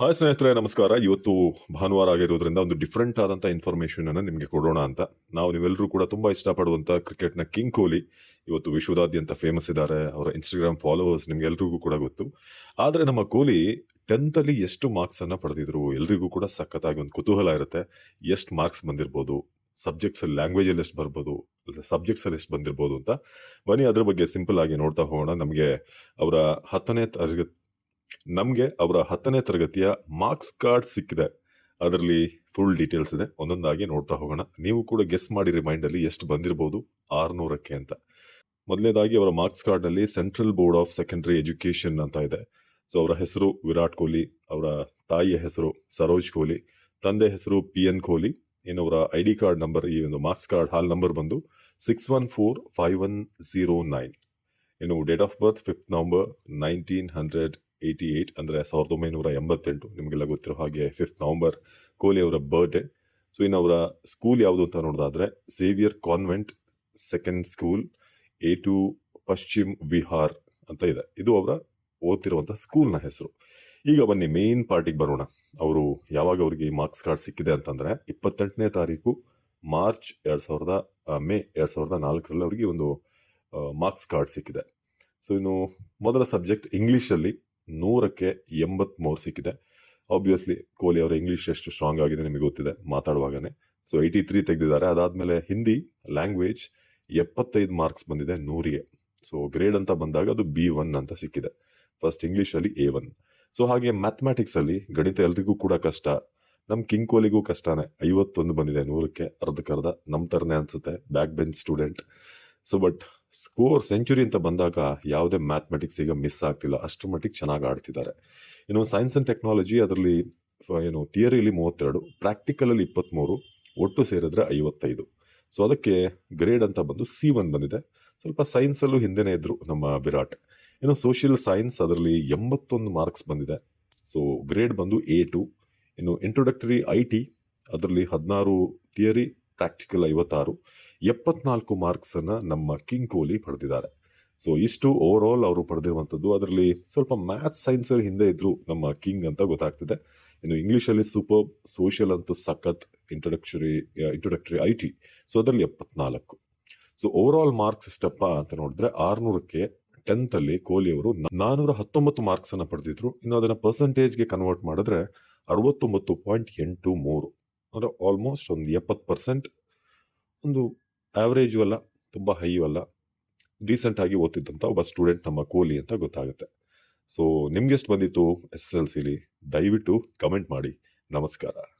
Hi ಸ್ನೇಹಿತರೆ, ನಮಸ್ಕಾರ. ಇವತ್ತು ಭಾನುವಾರ ಆಗಿರೋದ್ರಿಂದ ಒಂದು ಡಿಫ್ರೆಂಟ್ ಆದಂಥ ಇನ್ಫಾರ್ಮೇಷನ್ ಅನ್ನು ನಿಮಗೆ ಕೊಡೋಣ ಅಂತ. ನಾವು ನೀವೆಲ್ಲರೂ ಕೂಡ ತುಂಬಾ ಇಷ್ಟಪಡುವಂಥ ಕ್ರಿಕೆಟ್ನ ಕಿಂಗ್ ಕೊಹ್ಲಿ ಇವತ್ತು ವಿಶ್ವದಾದ್ಯಂತ ಫೇಮಸ್ ಇದ್ದಾರೆ. ಅವರ ಇನ್ಸ್ಟಾಗ್ರಾಮ್ ಫಾಲೋವರ್ಸ್ ನಿಮ್ಗೆಲ್ರಿಗೂ ಕೂಡ ಗೊತ್ತು. ಆದರೆ ನಮ್ಮ ಕೊಹ್ಲಿ ಟೆಂತ್ ಅಲ್ಲಿ ಎಷ್ಟು ಮಾರ್ಕ್ಸ್ ಅನ್ನ ಪಡೆದಿದ್ರು? ಎಲ್ರಿಗೂ ಕೂಡ ಸಖತ್ತಾಗಿ ಒಂದು ಕುತೂಹಲ ಇರುತ್ತೆ. ಎಷ್ಟು ಮಾರ್ಕ್ಸ್ ಬಂದಿರ್ಬೋದು? ಸಬ್ಜೆಕ್ಟ್ಸ್ ಅಲ್ಲಿ ಎಷ್ಟು ಬರ್ಬೋದು? ಸಬ್ಜೆಕ್ಟ್ಸ್ ಅಲ್ಲಿ ಎಷ್ಟು ಬಂದಿರ್ಬೋದು ಅಂತ. ಬನ್ನಿ, ಅದ್ರ ಬಗ್ಗೆ ಸಿಂಪಲ್ ಆಗಿ ನೋಡ್ತಾ ಹೋಗೋಣ. ನಮಗೆ ಅವರ ಹತ್ತನೇ ತರಗತಿ ನಮಗೆ ಅವರ ಹತ್ತನೇ ತರಗತಿಯ ಮಾರ್ಕ್ಸ್ ಕಾರ್ಡ್ ಸಿಕ್ಕಿದೆ. ಅದರಲ್ಲಿ ಫುಲ್ ಡೀಟೇಲ್ಸ್ ಇದೆ. ಒಂದೊಂದಾಗಿ ನೋಡ್ತಾ ಹೋಗೋಣ. ನೀವು ಕೂಡ ಗೆಸ್ ಮಾಡಿ ರಿಮೈಂಡ್ ಅಲ್ಲಿ ಎಷ್ಟು ಬಂದಿರಬಹುದು ಆರ್ನೂರಕ್ಕೆ ಅಂತ. ಮೊದಲನೇದಾಗಿ ಅವರ ಮಾರ್ಕ್ಸ್ ಕಾರ್ಡ್ನಲ್ಲಿ Central Board of Secondary Education ಅಂತ ಇದೆ. ಸೊ ಅವರ ಹೆಸರು ವಿರಾಟ್ ಕೊಹ್ಲಿ, ಅವರ ತಾಯಿಯ ಹೆಸರು ಸರೋಜ್ ಕೊಹ್ಲಿ, ತಂದೆ ಹೆಸರು ಪಿ ಎನ್ ಕೊಹ್ಲಿ, ಇನ್ನು ಅವರ ಐ ಡಿ ಕಾರ್ಡ್ ನಂಬರ್ ಈ ಒಂದು ಮಾರ್ಕ್ಸ್ ಕಾರ್ಡ್ ಹಾಲ್ ನಂಬರ್ ಬಂದು six one four five one zero nine ಇನ್ನು date of birth fifth November nineteen hundred eighty eight ಅಂದರೆ ಸಾವಿರದ ಒಂಬೈನೂರ ಎಂಬತ್ತೆಂಟು. ನಿಮಗೆಲ್ಲ ಗೊತ್ತಿರೋ ಹಾಗೆ ಫಿಫ್ತ್ ನವಂಬರ್ ಕೊಹ್ಲಿ ಅವರ ಬರ್ಡೇ ಸೊ ಇನ್ನು ಅವರ ಸ್ಕೂಲ್ ಯಾವುದು ಅಂತ ನೋಡೋದಾದ್ರೆ Xavier convent second school A two Paschim Vihar ಅಂತ ಇದೆ. ಇದು ಅವರ ಓದ್ತಿರುವಂಥ ಸ್ಕೂಲ್ನ ಹೆಸರು. ಈಗ ಬನ್ನಿ ಮೇನ್ ಪಾರ್ಟಿಗೆ ಬರೋಣ. ಅವರು ಯಾವಾಗ ಅವರಿಗೆ ಮಾರ್ಕ್ಸ್ ಕಾರ್ಡ್ ಸಿಕ್ಕಿದೆ ಅಂತಂದರೆ, ಇಪ್ಪತ್ತೆಂಟನೇ ತಾರೀಕು ಮಾರ್ಚ್ ಎರಡು ಸಾವಿರದ ಮೇ ಎರಡು ಸಾವಿರದ ನಾಲ್ಕರಲ್ಲಿ ಅವರಿಗೆ ಒಂದು ಮಾರ್ಕ್ಸ್ ಕಾರ್ಡ್ ಸಿಕ್ಕಿದೆ. ಸೊ ಇನ್ನು ಮೊದಲ ಸಬ್ಜೆಕ್ಟ್ ಇಂಗ್ಲಿಷಲ್ಲಿ ನೂರಕ್ಕೆ ಎಂಬತ್ಮೂರು ಸಿಕ್ಕಿದೆ. ಆಬ್ವಿಯಸ್ಲಿ ಕೊಹ್ಲಿ ಅವರ ಇಂಗ್ಲೀಷ್ ಎಷ್ಟು ಸ್ಟ್ರಾಂಗ್ ಆಗಿದೆ ನಿಮಗೆ ಗೊತ್ತಿದೆ ಮಾತಾಡುವಾಗನೇ. ಸೊ ಏಯ್ಟಿ ತ್ರೀ ತೆಗೆದಿದ್ದಾರೆ. ಅದಾದಮೇಲೆ ಹಿಂದಿ ಲ್ಯಾಂಗ್ವೇಜ್ ಎಪ್ಪತ್ತೈದು ಮಾರ್ಕ್ಸ್ ಬಂದಿದೆ ನೂರಿಗೆ. ಸೊ ಗ್ರೇಡ್ ಅಂತ ಬಂದಾಗ ಅದು ಬಿ ಒನ್ ಅಂತ ಸಿಕ್ಕಿದೆ. ಫಸ್ಟ್ ಇಂಗ್ಲೀಷಲ್ಲಿ ಎ ಒನ್ ಸೊ ಹಾಗೆ ಮ್ಯಾಥಮೆಟಿಕ್ಸಲ್ಲಿ ಗಣಿತ ಎಲ್ರಿಗೂ ಕೂಡ ಕಷ್ಟ. ನಮ್ಮ ಕಿಂಗ್ ಕೊಹ್ಲಿಗೂ ಕಷ್ಟನೇ. ಐವತ್ತೊಂದು ಬಂದಿದೆ ನೂರಕ್ಕೆ. ಅರ್ಧಕ್ಕರ್ಧ. ನಮ್ಮ ಥರನೇ ಅನಿಸುತ್ತೆ. Back bench student so but score century ಅಂತ ಬಂದಾಗ ಯಾವುದೇ ಮ್ಯಾಥಮೆಟಿಕ್ಸ್ ಈಗ ಮಿಸ್ ಆಗ್ತಿಲ್ಲ. ಅಷ್ಟು ಮಟ್ಟಿಗೆ ಚೆನ್ನಾಗಿ ಆಡ್ತಿದ್ದಾರೆ. ಇನ್ನು ಸೈನ್ಸ್ ಅಂಡ್ ಟೆಕ್ನಾಲಜಿ ಅದರಲ್ಲಿ ಏನು ಥಿಯರಿಲಿ ಮೂವತ್ತೆರಡು ಪ್ರಾಕ್ಟಿಕಲಲ್ಲಿ ಇಪ್ಪತ್ತ್ಮೂರು ಒಟ್ಟು ಸೇರಿದ್ರೆ ಐವತ್ತೈದು. ಸೊ ಅದಕ್ಕೆ ಗ್ರೇಡ್ ಅಂತ ಬಂದು ಸಿ ಒನ್ ಬಂದಿದೆ. ಸ್ವಲ್ಪ ಸೈನ್ಸಲ್ಲೂ ಹಿಂದೆನೇ ಇದ್ರು ನಮ್ಮ ವಿರಾಟ್. ಇನ್ನು ಸೋಷಿಯಲ್ ಸೈನ್ಸ್ ಅದರಲ್ಲಿ ಎಂಬತ್ತೊಂದು ಮಾರ್ಕ್ಸ್ ಬಂದಿದೆ. ಸೊ ಗ್ರೇಡ್ ಬಂದು ಎ ಟು ಇನ್ನು ಇಂಟ್ರೊಡಕ್ಟರಿ ಐ ಟಿ ಅದರಲ್ಲಿ ಹದಿನಾರು ಥಿಯರಿ ಪ್ರಾಕ್ಟಿಕಲ್ ಐವತ್ತಾರು. ಎಪ್ಪತ್ನಾಲ್ಕು ಮಾರ್ಕ್ಸ್ ಅನ್ನ ನಮ್ಮ ಕಿಂಗ್ ಕೊಹ್ಲಿ ಪಡೆದಿದ್ದಾರೆ. ಸೊ ಇಷ್ಟು ಓವರ್ ಆಲ್ ಅವರು ಪಡೆದಿರುವಂಥದ್ದು. ಅದರಲ್ಲಿ ಸ್ವಲ್ಪ ಮ್ಯಾಥ್ಸ್ ಸೈನ್ಸ್ ಹಿಂದೆ ಇದ್ದರು ನಮ್ಮ ಕಿಂಗ್ ಅಂತ ಗೊತ್ತಾಗ್ತಿದೆ. ಇನ್ನು ಇಂಗ್ಲೀಷಲ್ಲಿ ಸೂಪರ್ ಸೋಷಿಯಲ್ ಅಂತೂ ಸಖತ್ introductory introductory I T so ಅದರಲ್ಲಿ ಎಪ್ಪತ್ನಾಲ್ಕು. ಸೊ ಓವರ್ ಆಲ್ ಮಾರ್ಕ್ಸ್ ಎಷ್ಟಪ್ಪ ಅಂತ ನೋಡಿದ್ರೆ ಆರ್ನೂರಕ್ಕೆ ಟೆಂತ್ ಅಲ್ಲಿ ಕೊಹ್ಲಿ ಅವರು ನಾನೂರ ಹತ್ತೊಂಬತ್ತು ಮಾರ್ಕ್ಸ್ ಅನ್ನ ಪಡೆದಿದ್ರು. ಇನ್ನು ಅದನ್ನ ಪರ್ಸೆಂಟೇಜ್ಗೆ ಕನ್ವರ್ಟ್ ಮಾಡಿದ್ರೆ ಅರವತ್ತೊಂಬತ್ತು ಪಾಯಿಂಟ್ ಎಂಟು ಮೂರು. ಅಂದ್ರೆ ಆಲ್ಮೋಸ್ಟ್ ಒಂದು ಎಪ್ಪತ್ತು ಪರ್ಸೆಂಟ್ ಒಂದು ಆವರೇಜು ಅಲ್ಲ ತುಂಬ ಹೈಯೂ ಅಲ್ಲ ಡೀಸೆಂಟಾಗಿ ಓದ್ತಿದ್ದಂಥ ಒಬ್ಬ ಸ್ಟೂಡೆಂಟ್ ನಮ್ಮ ಕೋಲಿ ಅಂತ ಗೊತ್ತಾಗುತ್ತೆ. ಸೊ ನಿಮ್ಗೆಷ್ಟು ಬಂದಿತ್ತು ಎಸ್ ಎಸ್ ಎಲ್ ಸಿಲಿ ದಯವಿಟ್ಟು ಕಮೆಂಟ್ ಮಾಡಿ. ನಮಸ್ಕಾರ.